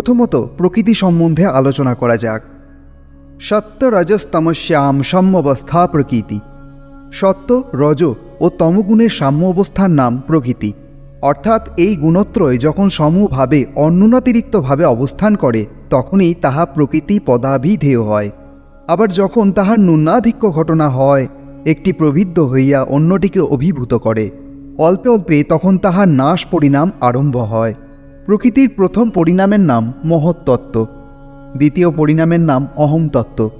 প্রথমত প্রকৃতি সম্বন্ধে আলোচনা করা যাক। সত্য রজস্তমস্যাম সাম্যবস্থা প্রকৃতি। সত্য, রজ ও তমগুণের সাম্য অবস্থার নাম প্রকৃতি। অর্থাৎ এই গুণত্রয় যখন সমূহভাবে অন্যনাতিরিক্তভাবে অবস্থান করে, তখনই তাহা প্রকৃতি পদাভিধেয় হয়। আবার যখন তাহার ন্যূনাধিক্য ঘটনা হয়, একটি প্রবৃদ্ধ হইয়া অন্যটিকে অভিভূত করে। অল্পে অল্পে তখন তাহার নাশ পরিণাম আরম্ভ হয়। প্রকৃতির প্রথম পরিণামের নাম মহত্তত্ত্ব দ্বিতীয় পরিণামের নাম অহম তত্ত্ব,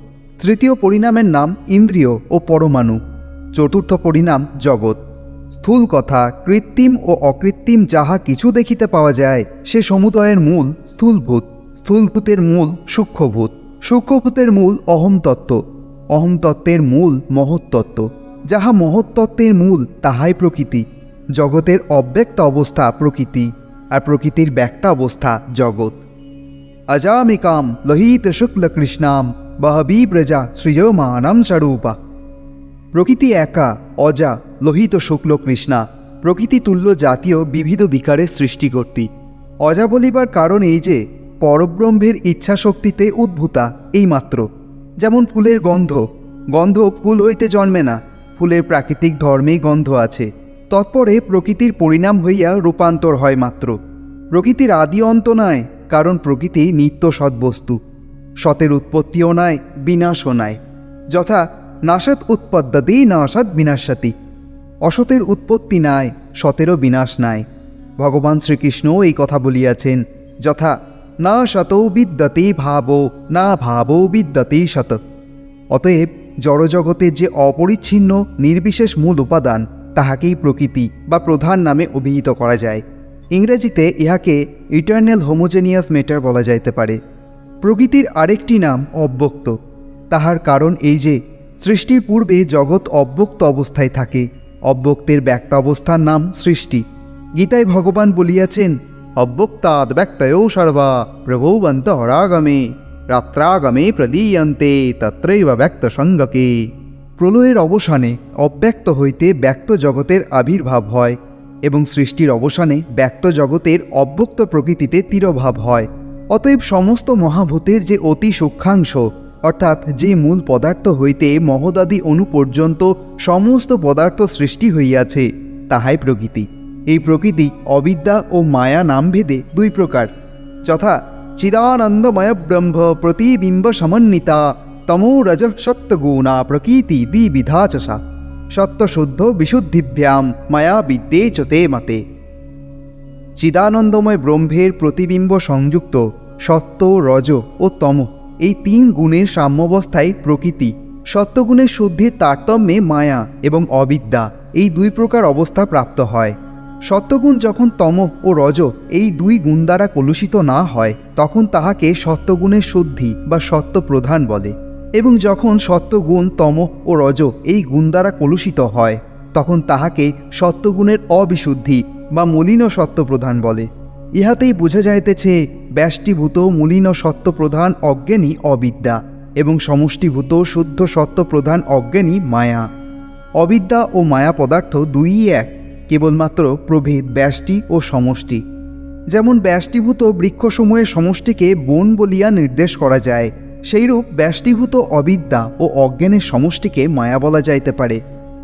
তৃতীয় পরিণামের নাম ইন্দ্রিয় ও পরমাণু, চতুর্থ পরিণাম জগৎ। স্থূল কথা, কৃত্রিম ও অকৃত্রিম যাহা কিছু দেখিতে পাওয়া যায়, সে সমুদয়ের মূল স্থূলভূত, স্থূলভূতের মূল সূক্ষ্মভূত। সূক্ষ্মভূতের মূল অহম তত্ত্ব, অহম তত্ত্বের মূল মহত্তত্ত্ব যাহা মহত্তত্ত্বের মূল, তাহাই প্রকৃতি। জগতের অব্যক্ত অবস্থা প্রকৃতি। আর প্রকৃতির ব্যক্ত অবস্থা জগৎ। অজামিকাম লোহিত শুক্ল কৃষ্ণাম বহবী প্রজা সৃজমানম স্বরূপা। প্রকৃতি একা, অজা, লোহিত শুক্ল কৃষ্ণা, প্রকৃতি তুল্য জাতীয় বিবিধ বিকারের সৃষ্টিকর্তী অজা বলিবার কারণ এই যে, পরব্রহ্মের ইচ্ছাশক্তিতে উদ্ভূতা এইমাত্র। যেমন ফুলের গন্ধ গন্ধ ফুল হইতে জন্মে না, ফুলের প্রাকৃতিক ধর্মেই গন্ধ আছে। তৎপরে প্রকৃতির পরিণাম হইয়া রূপান্তর হয় মাত্র। প্রকৃতির আদি অন্ত নয় কারণ প্রকৃতি নিত্য সদ্বস্তু। সতের উৎপত্তিও নয় বিনাশও নয় যথা নাশত উৎপদ্যতি নাশত বিনাশাতি। অসতের উৎপত্তি নাই, সতেরও বিনাশ নাই। ভগবান শ্রীকৃষ্ণও এই কথা বলিয়াছেন, যথা না শতৌ বিদ্যতে ভাবো, না ভাবো বিদ্যতে শত অতএব জড়জগতের যে অপরিচ্ছিন্ন, নির্বিশেষ মূল উপাদান তাহাকেই প্রকৃতি বা প্রধান নামে অভিহিত করা যায়। ইংরেজিতে ইহাকে ইটার্নাল হোমোজেনিয়াস মেটার বলা যাইতে পারে। প্রকৃতির আরেকটি নাম অব্যক্ত। তাহার কারণ এই যে, সৃষ্টির পূর্বে জগৎ অব্যক্ত অবস্থায় থাকে। অব্যক্তের ব্যক্ত অবস্থার নাম সৃষ্টি। গীতায় ভগবান বলিয়াছেন, অব্যক্তাদ ব্যক্তয়ো সর্বা প্রভৌবন্ত হরাগমে, রাত্রাগমে প্রদীয়ন্তে, তত্রৈব ব্যক্ত সঙ্গকে। প্রলয়ের অবসানে অব্যক্ত হইতে ব্যক্ত জগতের আবির্ভাব হয় এবং সৃষ্টির অবসানে ব্যক্ত জগতের অব্যক্ত প্রকৃতিতে তিরোভাব হয়। অতএব সমস্ত মহাভূতের যে অতি সূক্ষ্মাংশ, অর্থাৎ যে মূল পদার্থ হইতে মহদাদি অণু পর্যন্ত সমস্ত পদার্থ সৃষ্টি হইয়াছে, তাহাই প্রকৃতি। এই প্রকৃতি অবিদ্যা ও মায়া নামভেদে দুই প্রকার। যথা চিদানন্দময় ব্রহ্ম প্রতিবিম্ব সমন্বিতা তমো রজ সত্যগুণা প্রকৃতি দ্বিবিধা চ সত্যশুদ্ধ বিশুদ্ধিভ্যাম মায়া বিদ্যে চ মতে চিদানন্দময় ব্রহ্মের প্রতিবিম্ব সংযুক্ত সত্য রজ ও তম এই তিন গুণের সাম্যবস্থায় প্রকৃতি। সত্যগুণের শুদ্ধির তারতম্যে মায়া এবং অবিদ্যা এই দুই প্রকার অবস্থা প্রাপ্ত হয়। সত্যগুণ যখন তম ও রজ এই দুই গুণ দ্বারা কলুষিত না হয়, তখন তাহাকে সত্যগুণের শুদ্ধি বা সত্য প্রধান বলে। এবং যখন সত্যগুণ তম ও রজ এই গুণ দ্বারা কলুষিত হয়, তখন তাহাকে সত্যগুণের অবিশুদ্ধি বা মলিন সত্য প্রধান বলে। ইহাতেই বোঝা যাইতেছে, ব্যষ্টিভূত মলিন সত্য প্রধান অজ্ঞানী অবিদ্যা এবং সমষ্টিভূত শুদ্ধ সত্য প্রধান অজ্ঞানী মায়া। অবিদ্যা ও মায়া পদার্থ দুইই এক, কেবলমাত্র প্রভেদ, ব্যষ্টি ও সমষ্টি। যেমন ব্যষ্টিভূত বৃক্ষসমূহের সমষ্টিকে বন বলিয়া নির্দেশ করা যায় সেইরূপ ব্যষ্টিভূত অবিদ্যা ও অজ্ঞানের সমষ্টিকে মায়া বলা যাইতে পারে।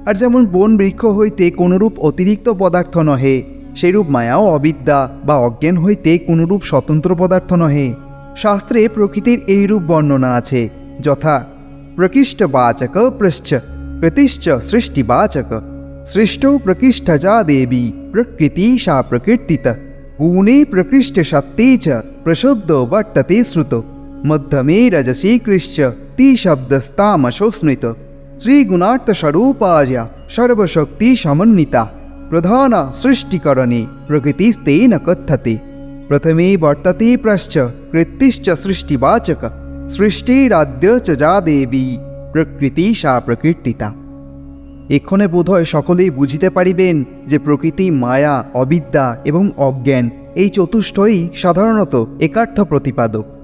আর যেমন বন বৃক্ষ হইতে কোনরূপ অতিরিক্ত পদার্থ নহে, সেইরূপ মায়াও অবিদ্যা বা অজ্ঞান হইতে কোনরূপ স্বতন্ত্র পদার্থ নহে। শাস্ত্রে প্রকৃতির এইরূপ বর্ণনা আছে, যথা, প্রকৃষ্ট প্রকৃষ্টবাচক পৃশ্চ প্রতিশ্চ সৃষ্টিবাচক সৃষ্টৌ প্রকৃষ্টজা দেবী, প্রকৃতি সা প্রকীর্তিত, গুণে প্রকৃষ্ট সত্তে চ, প্রশুদ্ধ বর্ততে শ্রুত। মধ্যমে রজসী কৃশ্চ তি শব্দস্তামশো স্মৃত শ্রীগুণার্থস্বরূপায় সর্বশক্তি সমন্বিতা প্রধানা সৃষ্টিকরণে প্রকৃতিস্তেন কথ্যতে প্রথমে বর্ততে প্রশ্চ কৃত্তিশ্চ সৃষ্টিবাচক সৃষ্টিরাদ্য চ যা দেবী প্রকৃতি সা প্রকীর্তিতা এক্ষণে বোধহয় সকলেই বুঝিতে পারিবেন যে প্রকৃতি মায়া, অবিদ্যা এবং অজ্ঞান, এই চতুষ্টয়ই সাধারণত একার্থ প্রতিপাদক।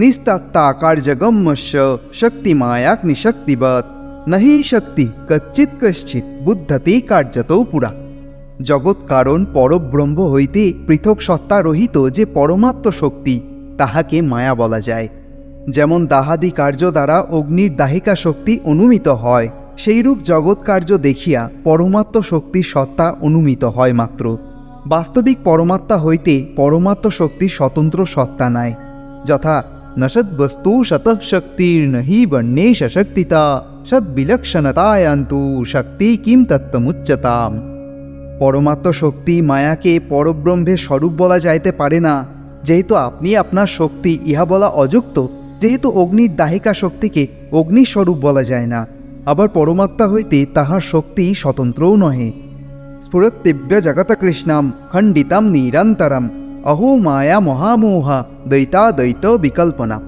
নিস্তাত্তাকার্যগম্যস্য শক্তিমায়াগ্নিশক্তিবৎ নহি শক্তি কচ্চিৎ কশ্চিৎ বুদ্ধতে কার্যত পুরা জগৎ কারণ পরব্রহ্ম হইতে পৃথক সত্তা রহিত যে পরমাত্ম শক্তি তাহাকে মায়া বলা যায়। যেমন দাহাদি কার্য দ্বারা অগ্নির দাহিকা শক্তি অনুমিত হয়, সেইরূপ জগৎ কার্য দেখিয়া পরমাত্ম শক্তির সত্তা অনুমিত হয় মাত্র। বাস্তবিক পরমাত্মা হইতে পরমাত্ম শক্তির স্বতন্ত্র সত্তা নাই, যথা শক্তির নহি বন্যে সশক্তিতা সদ্বিলক্ষণতায়ান্তু শক্তি কিম তত্ত্বমুচ্চতাম পরমাত্ম শক্তি মায়াকে পরব্রহ্মের স্বরূপ বলা যাইতে পারে না যেহেতু আপনি আপনার শক্তি ইহা বলা অযুক্ত যেহেতু অগ্নির দাহিকা শক্তিকে অগ্নির স্বরূপ বলা যায় না আবার পরমাত্মা হইতে তাহার শক্তি স্বতন্ত্রও নহে স্ফুরত্তিব্য জগতকৃষ্ণাম খণ্ডিতাম নিরন্তরম অহো মায়া মহামোহা দ্বৈতা দ্বৈত বিকল্পনা।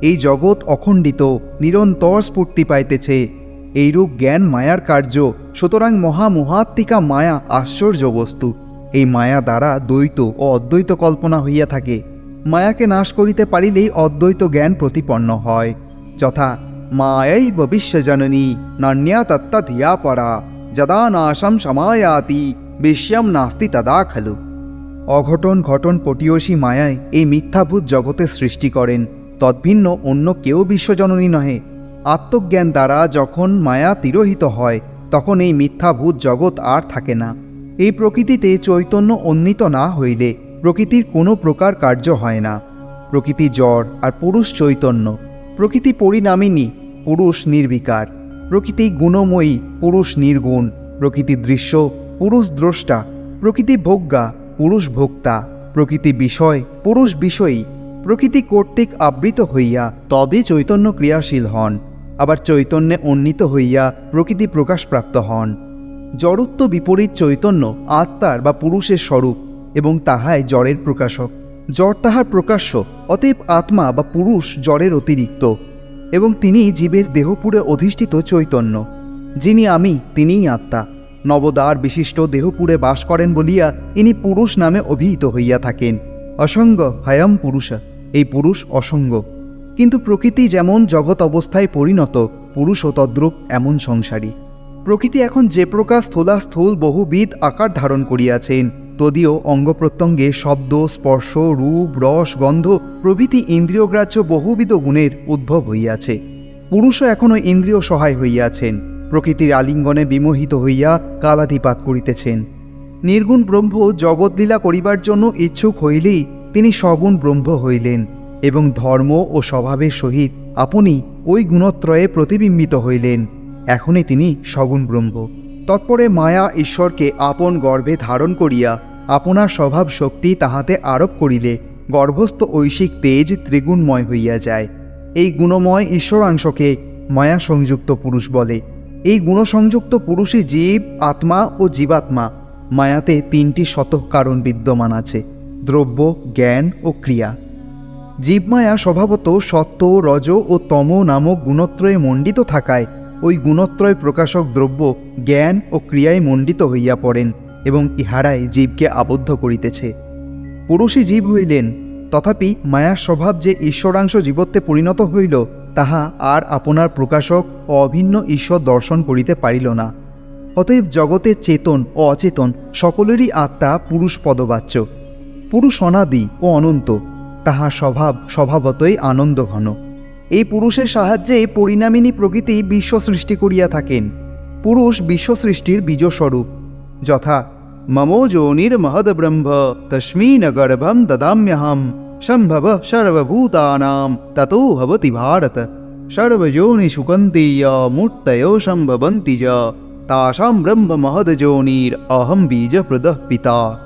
এই জগৎ অখণ্ডিত, নিরন্তর স্ফূর্তি পাইতেছে। এইরূপ জ্ঞান মায়ার কার্য, সুতরাং মহামোহাত্মিকা মায়া আশ্চর্য বস্তু এই মায়া দ্বারা দ্বৈত ও অদ্বৈত কল্পনা হইয়া থাকে। মায়াকে নাশ করিতে পারিলেই অদ্বৈত জ্ঞান প্রতিপন্ন হয়। যথা, মায়াই বিশ্বজননী, নান্যা তত্ত্বা ধিয়া পরা, যদা নাশম সমায়াতি বিশ্বম নাস্তি তদা খালু। অঘটন ঘটন পটীয়সী মায়ায় এই মিথ্যাভূত জগতের সৃষ্টি করেন। তদ্ভিন্ন অন্য কেউ বিশ্বজননী নহে। আত্মজ্ঞান দ্বারা যখন মায়া তিরোহিত হয়, তখন এই মিথ্যাভূত জগৎ আর থাকে না। এই প্রকৃতিতে চৈতন্য উন্নীত না হইলে প্রকৃতির কোনো প্রকার কার্য হয় না। প্রকৃতি জড় আর পুরুষ চৈতন্য। প্রকৃতি পরিণামিনী, পুরুষ নির্বিকার। প্রকৃতি গুণময়ী, পুরুষ নির্গুণ। প্রকৃতি দৃশ্য, পুরুষ দ্রষ্টা। প্রকৃতি ভোগ্যা পুরুষ ভোক্তা প্রকৃতি বিষয়, পুরুষ বিষয়ী, প্রকৃতি কর্তৃক আবৃত হইয়া তবে চৈতন্য ক্রিয়াশীল হন, আবার চৈতন্যে উন্নীত হইয়া প্রকৃতি প্রকাশপ্রাপ্ত হন। জড়ত্ব বিপরীত চৈতন্য আত্মার বা পুরুষের স্বরূপ এবং তাহাই জড়ের প্রকাশক। জড় তাহার প্রকাশ্য, অতএব আত্মা বা পুরুষ জড়ের অতিরিক্ত এবং তিনি জীবের দেহপুরে অধিষ্ঠিত চৈতন্য। যিনি আমি, তিনিই আত্মা। নবদার বিশিষ্ট দেহপুরে বাস করেন বলিয়া ইনি পুরুষ নামে অভিহিত হইয়া থাকেন। অসঙ্গ হায়াম পুরুষ, এই পুরুষ অসঙ্গ। কিন্তু প্রকৃতি যেমন জগৎ অবস্থায় পরিণত পুরুষ ও তদ্রূপ এমন সংসারী। প্রকৃতি এখন যে প্রকার স্থূলা স্থূল বহুবিধ আকার ধারণ করিয়াছেন, তদীয় অঙ্গ প্রত্যঙ্গে শব্দ, স্পর্শ, রূপ, রস, গন্ধ প্রভৃতি ইন্দ্রিয়গ্রাহ্য বহুবিধ গুণের উদ্ভব হইয়াছে। পুরুষও এখনও ইন্দ্রিয় সহায় হইয়াছেন। প্রকৃতির আলিঙ্গনে বিমোহিত হইয়া কালাধিপাত করিতেছেন। নির্গুণ ব্রহ্ম জগৎলীলা করিবার জন্য ইচ্ছুক হইলেই তিনি সগুণ ব্রহ্ম হইলেন এবং ধর্ম ও স্বভাবের সহিত আপনি ওই গুণত্রয়ে প্রতিবিম্বিত হইলেন। এখনই তিনি সগুণ ব্রহ্ম। তৎপরে মায়া ঈশ্বরকে আপন গর্ভে ধারণ করিয়া আপনার স্বভাব শক্তি তাহাতে আরোপ করিলে গর্ভস্থ ঐশিক তেজ ত্রিগুণময় হইয়া যায়। এই গুণময় ঈশ্বরাংশকে মায়া সংযুক্ত পুরুষ বলে। এই গুণসংযুক্ত পুরুষই জীব, আত্মা ও জীবাত্মা। মায়াতে তিনটি শতক কারণ বিদ্যমান আছে, দ্রব্য, জ্ঞান ও ক্রিয়া। জীবমায়া স্বভাবত সত্য রজ ও তম নামক গুণত্রয়ে মণ্ডিত থাকায় ওই গুণত্রয় প্রকাশক দ্রব্য, জ্ঞান ও ক্রিয়ায় মণ্ডিত হইয়া পড়েন এবং ইহারাই জীবকে আবদ্ধ করিতেছে। পুরুষই জীব হইলেন, তথাপি মায়ার স্বভাব যে ঈশ্বরাংশ জীবত্বে পরিণত হইল তাহা আর আপনার প্রকাশক অভিন্ন ঈশ্বর দর্শন করিতে পারিল না। অতএব জগতের চেতন ও অচেতন সকলেরই আত্মা পুরুষ পদবাচ্য। পুরুষ অনাদি ও অনন্ত তাহার স্বভাব স্বভাবতই আনন্দ ঘন এই পুরুষের সাহায্যে পরিণামিনী প্রকৃতি বিশ্ব সৃষ্টি করিয়া থাকেন। পুরুষ বিশ্ব সৃষ্টির বীজস্বরূপ। যথা, মমো যোনির মহদ ব্রহ্ম তস্মিন গর্ভম দদাম্যহম। সম্ভব সর্বভূতানাম, ততো ভবতি ভারত। সর্বযোনি সুকন্তীয়, মূর্তয় সম্ভবন্তি চ তাসাম ব্রহ্ম মহদ যোনির অহম বীজ প্রদঃ পিতা।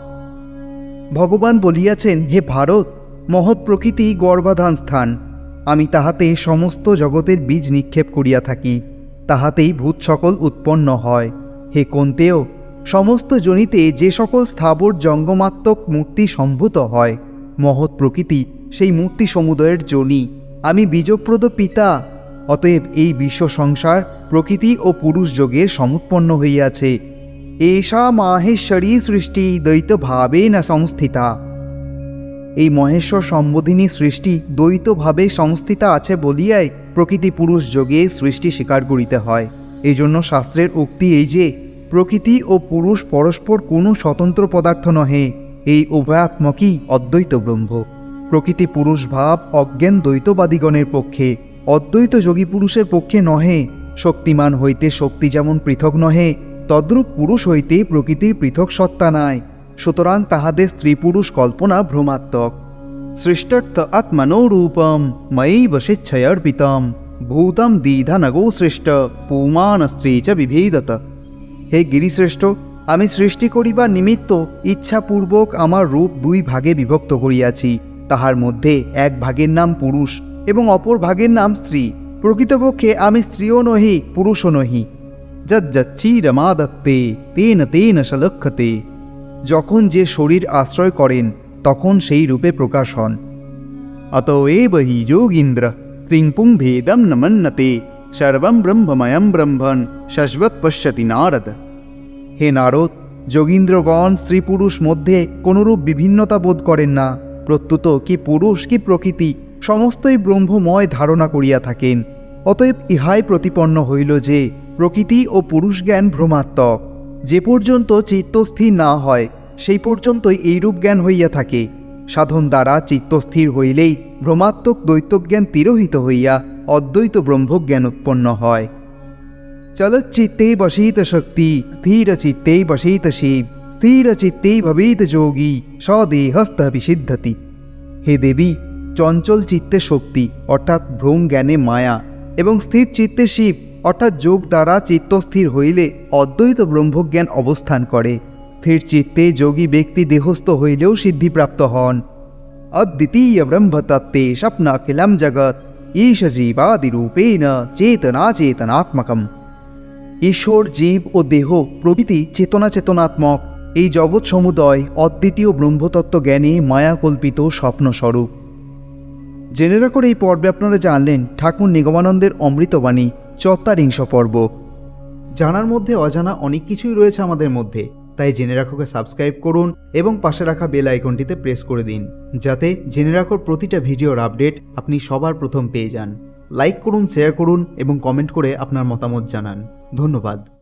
ভগবান বলিয়াছেন, হে ভারত, মহৎ প্রকৃতি গর্ভাধান স্থান। আমি তাহাতে সমস্ত জগতের বীজ নিক্ষেপ করিয়া থাকি। তাহাতেই ভূত সকল উৎপন্ন হয়। হে কন্তেও, সমস্ত জনিতে যে সকল স্থাবর জঙ্গমাত্মক মূর্তি সম্ভূত হয়। মহৎ প্রকৃতি, সেই মূর্তি সমুদয়ের জনি। আমি বীজপ্রদ পিতা, অতএব এই বিশ্ব সংসার প্রকৃতি ও পুরুষ যোগে সমুৎপন্ন হইয়াছে। এষা মাহেশ্বরী সৃষ্টি দ্বৈতভাবে না সংস্থিতা। এই মহেশ্বর সম্বোধিনী সৃষ্টি দ্বৈতভাবে সংস্থিতা আছে বলিয়াই প্রকৃতি পুরুষ যোগে সৃষ্টি স্বীকার করিতে হয়। এই জন্য শাস্ত্রের উক্তি এই যে, প্রকৃতি ও পুরুষ পরস্পর কোনো স্বতন্ত্র পদার্থ নহে। এই উভয়াত্মকই অদ্বৈত ব্রহ্ম? প্রকৃতি পুরুষ ভাব অজ্ঞান দ্বৈতবাদীগণের পক্ষে, অদ্বৈত যোগী পুরুষের পক্ষে নহে, শক্তিমান হইতে শক্তি যেমন পৃথক নহে, তদ্রূপ পুরুষ হইতে প্রকৃতির পৃথক সত্তা নাই, সুতরাং তাহাদের স্ত্রী পুরুষ কল্পনা ভ্রমাত্মক। সৃষ্টর্থ আত্মনোরূপম ময়ী বসিচ্ছয়র্পিতম ভূতম দ্বিধানগো সৃষ্ট পুমান স্ত্রী চ বিভেদত। হে গিরিশ্রেষ্ঠ আমি সৃষ্টি করিবার নিমিত্ত ইচ্ছাপূর্বক আমার রূপ দুই ভাগে বিভক্ত করিয়াছি। তাহার মধ্যে এক ভাগের নাম পুরুষ এবং অপর ভাগের নাম স্ত্রী। প্রকৃতপক্ষে আমি স্ত্রীও নহি, পুরুষও নহি। যজ্জচ্চিরমাদত্তে তেন তেন সলক্ষতে। যখন যে শরীর আশ্রয় করেন, তখন সেই রূপে প্রকাশ হন। অতএব হি যোগীন্দ্র স্ত্রীপুং ভেদম ন মন্নতে সর্বম ব্রহ্মময়ম ব্রহ্মণ শাশ্বত পশ্যতি নারদ। হে নারদ, যোগীন্দ্রগণ স্ত্রী পুরুষ মধ্যে কোনরূপ বিভিন্নতা বোধ করেন না। প্রত্যুত কি পুরুষ কি প্রকৃতি, সমস্তই ব্রহ্মময় ধারণা করিয়া থাকেন। অতএব ইহাই প্রতিপন্ন হইল যে, প্রকৃতি ও পুরুষ জ্ঞান ভ্রমাত্মক। যে পর্যন্ত চিত্তস্থির না হয়, সেই পর্যন্তই এইরূপ জ্ঞান হইয়া থাকে। সাধন দ্বারা চিত্তস্থির হইলেই ভ্রমাত্মক দ্বৈতজ্ঞান তিরোহিত হইয়া অদ্বৈত ব্রহ্মজ্ঞান উৎপন্ন হয়। চলচ্চিত্তে বসিত শক্তি স্থির চিত্তে বসিত শিব স্থির চিত্তে ভবেত যোগী স্বদেহস্থ বিসিদ্ধতি হে দেবী, চঞ্চল চিত্তে শক্তি, অর্থাৎ ভ্রম জ্ঞানে মায়া, এবং স্থির চিত্তে শিব, অর্থাৎ যোগ দ্বারা চিত্তস্থির হইলে অদ্বৈত ব্রহ্মজ্ঞান অবস্থান করে। স্থির চিত্তে যোগী ব্যক্তি দেহস্থ হইলেও সিদ্ধিপ্রাপ্ত হন। অদ্বিতীয় ব্রহ্মতত্ত্বে স্বপ্নাখিলম জগৎ, ঈশ জীবাদিরূপেণ চেতনা চেতনাত্মকম ঈশ্বর, জীব ও দেহ প্রভৃতি চেতনা চেতনাত্মক এই জগৎ সমুদয় অদ্বিতীয় ব্রহ্মতত্ত্ব জ্ঞানে মায়াকল্পিত স্বপ্নস্বরূপ। জেনে রাখুন এই পর্বে আপনারা জানলেন ঠাকুর নিগমানন্দের অমৃতবাণী চত্বারিংশ পর্ব। জানার মধ্যে অজানা অনেক কিছুই রয়েছে আমাদের মধ্যে, তাই জেনে রাখোকে সাবস্ক্রাইব করুন এবং পাশে রাখা বেল আইকনটিতে প্রেস করে দিন, যাতে জেনে রাখোর প্রতিটা ভিডিওর আপডেট আপনি সবার প্রথম পেয়ে যান। লাইক করুন শেয়ার করুন এবং কমেন্ট করে আপনার মতামত জানান। ধন্যবাদ।